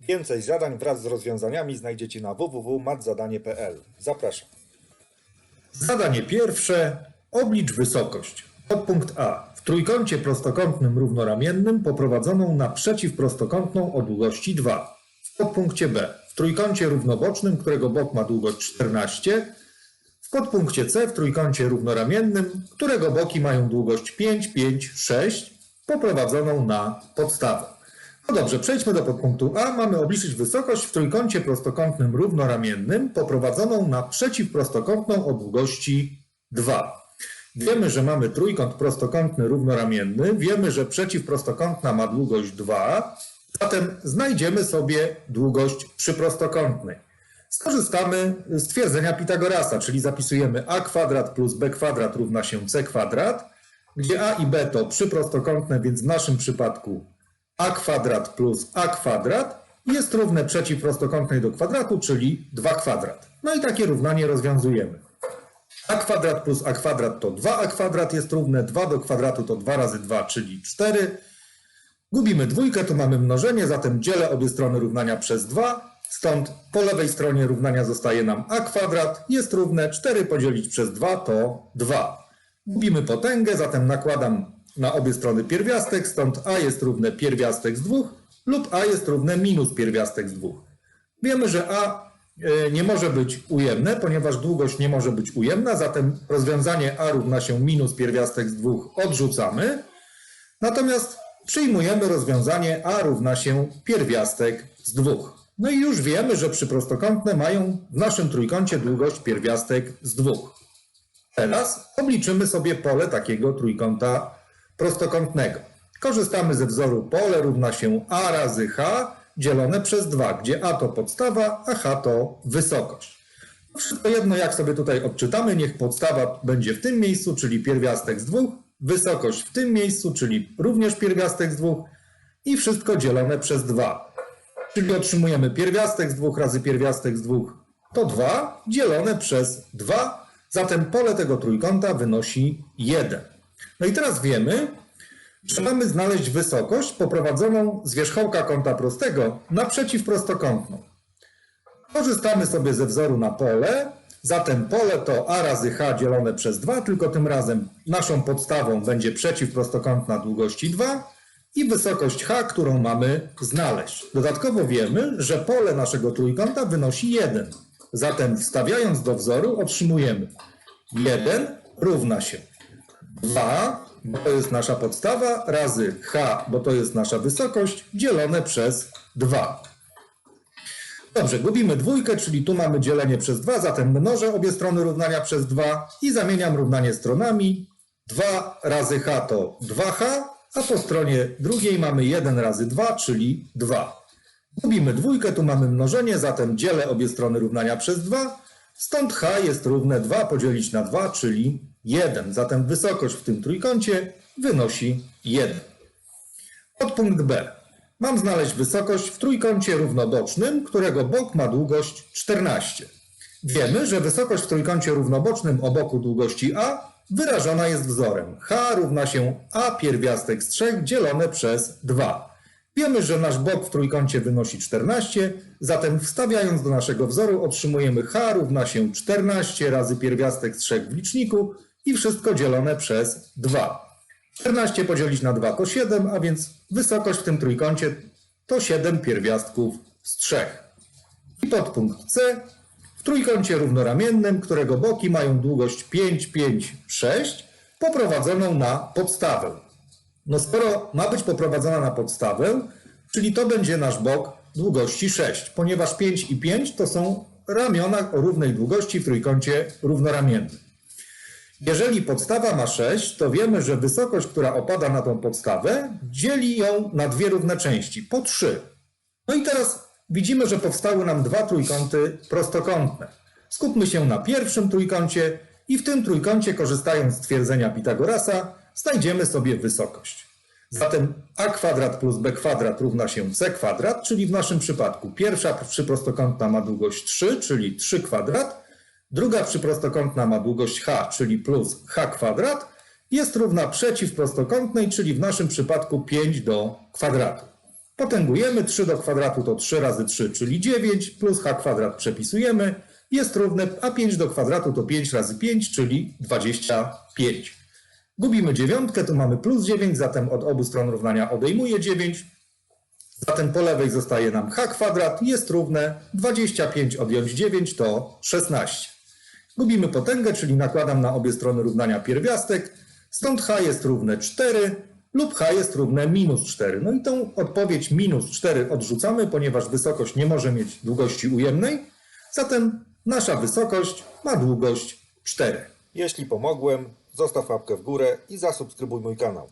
Więcej zadań wraz z rozwiązaniami znajdziecie na www.matzadanie.pl. Zapraszam. Zadanie pierwsze. Oblicz wysokość. Podpunkt A. W trójkącie prostokątnym równoramiennym poprowadzoną na przeciwprostokątną o długości 2. W podpunkcie B. W trójkącie równobocznym, którego bok ma długość 14. W podpunkcie C. W trójkącie równoramiennym, którego boki mają długość 5, 5, 6. Poprowadzoną na podstawę. No dobrze, przejdźmy do podpunktu A. Mamy obliczyć wysokość w trójkącie prostokątnym równoramiennym poprowadzoną na przeciwprostokątną o długości 2. Wiemy, że mamy trójkąt prostokątny równoramienny, wiemy, że przeciwprostokątna ma długość 2, zatem znajdziemy sobie długość przyprostokątnej. Skorzystamy z twierdzenia Pitagorasa, czyli zapisujemy a kwadrat plus b kwadrat równa się c kwadrat, gdzie a i b to przyprostokątne, więc w naszym przypadku a kwadrat plus a kwadrat jest równe przeciwprostokątnej do kwadratu, czyli 2 kwadrat. No i takie równanie rozwiązujemy. a kwadrat plus a kwadrat to 2a kwadrat jest równe, 2 do kwadratu to 2 razy 2, czyli 4. Gubimy dwójkę, tu mamy mnożenie, zatem dzielę obie strony równania przez 2. Stąd po lewej stronie równania zostaje nam a kwadrat jest równe 4 podzielić przez 2 to 2. Gubimy potęgę, zatem nakładam na obie strony pierwiastek, stąd a jest równe pierwiastek z 2 lub a jest równe minus pierwiastek z 2. Wiemy, że a e, nie może być ujemne, ponieważ długość nie może być ujemna, zatem rozwiązanie a równa się minus pierwiastek z 2 odrzucamy. Natomiast przyjmujemy rozwiązanie a równa się pierwiastek z 2. No i już wiemy, że przyprostokątne mają w naszym trójkącie długość pierwiastek z 2. Teraz obliczymy sobie pole takiego trójkąta prostokątnego. Korzystamy ze wzoru pole równa się a razy h dzielone przez 2, gdzie a to podstawa, a h to wysokość. Wszystko jedno, jak sobie tutaj odczytamy, niech podstawa będzie w tym miejscu, czyli pierwiastek z 2, wysokość w tym miejscu, czyli również pierwiastek z 2 i wszystko dzielone przez 2. Czyli otrzymujemy pierwiastek z 2 razy pierwiastek z 2 to 2 dzielone przez 2, zatem pole tego trójkąta wynosi 1. No i teraz wiemy, mamy znaleźć wysokość poprowadzoną z wierzchołka kąta prostego na przeciwprostokątną. Korzystamy sobie ze wzoru na pole, zatem pole to a razy h dzielone przez 2, tylko tym razem naszą podstawą będzie przeciwprostokątna długości 2 i wysokość h, którą mamy znaleźć. Dodatkowo wiemy, że pole naszego trójkąta wynosi 1. Zatem wstawiając do wzoru otrzymujemy 1 równa się 2, bo to jest nasza podstawa, razy h, bo to jest nasza wysokość, dzielone przez 2. Dobrze, gubimy dwójkę, czyli tu mamy dzielenie przez 2, zatem mnożę obie strony równania przez 2 i zamieniam równanie stronami. 2 razy h to 2h, a po stronie drugiej mamy 1 razy 2, czyli 2. Gubimy dwójkę, tu mamy mnożenie, zatem dzielę obie strony równania przez 2. Stąd h jest równe 2 podzielić na 2, czyli 1. Zatem wysokość w tym trójkącie wynosi 1. Podpunkt B. Mam znaleźć wysokość w trójkącie równobocznym, którego bok ma długość 14. Wiemy, że wysokość w trójkącie równobocznym o boku długości a wyrażona jest wzorem. h równa się a pierwiastek z 3 dzielone przez 2. Wiemy, że nasz bok w trójkącie wynosi 14, zatem wstawiając do naszego wzoru otrzymujemy h równa się 14 razy pierwiastek z 3 w liczniku i wszystko dzielone przez 2. 14 podzielić na 2 to 7, a więc wysokość w tym trójkącie to 7 pierwiastków z 3. I podpunkt C. W trójkącie równoramiennym, którego boki mają długość 5, 5, 6, poprowadzoną na podstawę. No skoro ma być poprowadzona na podstawę, czyli to będzie nasz bok długości 6, ponieważ 5 i 5 to są ramiona o równej długości w trójkącie równoramiennym. Jeżeli podstawa ma 6, to wiemy, że wysokość, która opada na tą podstawę, dzieli ją na dwie równe części, po 3. No i teraz widzimy, że powstały nam dwa trójkąty prostokątne. Skupmy się na pierwszym trójkącie i w tym trójkącie, korzystając z twierdzenia Pitagorasa, znajdziemy sobie wysokość. Zatem a kwadrat plus b kwadrat równa się c kwadrat, czyli w naszym przypadku pierwsza przyprostokątna ma długość 3, czyli 3 kwadrat, druga przyprostokątna ma długość h, czyli plus h kwadrat, jest równa przeciwprostokątnej, czyli w naszym przypadku 5 do kwadratu. Potęgujemy 3 do kwadratu to 3 razy 3, czyli 9, plus h kwadrat przepisujemy, jest równe, a 5 do kwadratu to 5 razy 5, czyli 25. Gubimy dziewiątkę, to mamy plus 9, zatem od obu stron równania odejmuje 9. Zatem po lewej zostaje nam h kwadrat, jest równe 25 odjąć 9 to 16. Gubimy potęgę, czyli nakładam na obie strony równania pierwiastek, stąd h jest równe 4 lub h jest równe minus 4. No i tą odpowiedź minus 4 odrzucamy, ponieważ wysokość nie może mieć długości ujemnej, zatem nasza wysokość ma długość 4. Jeśli pomogłem, zostaw łapkę w górę i zasubskrybuj mój kanał.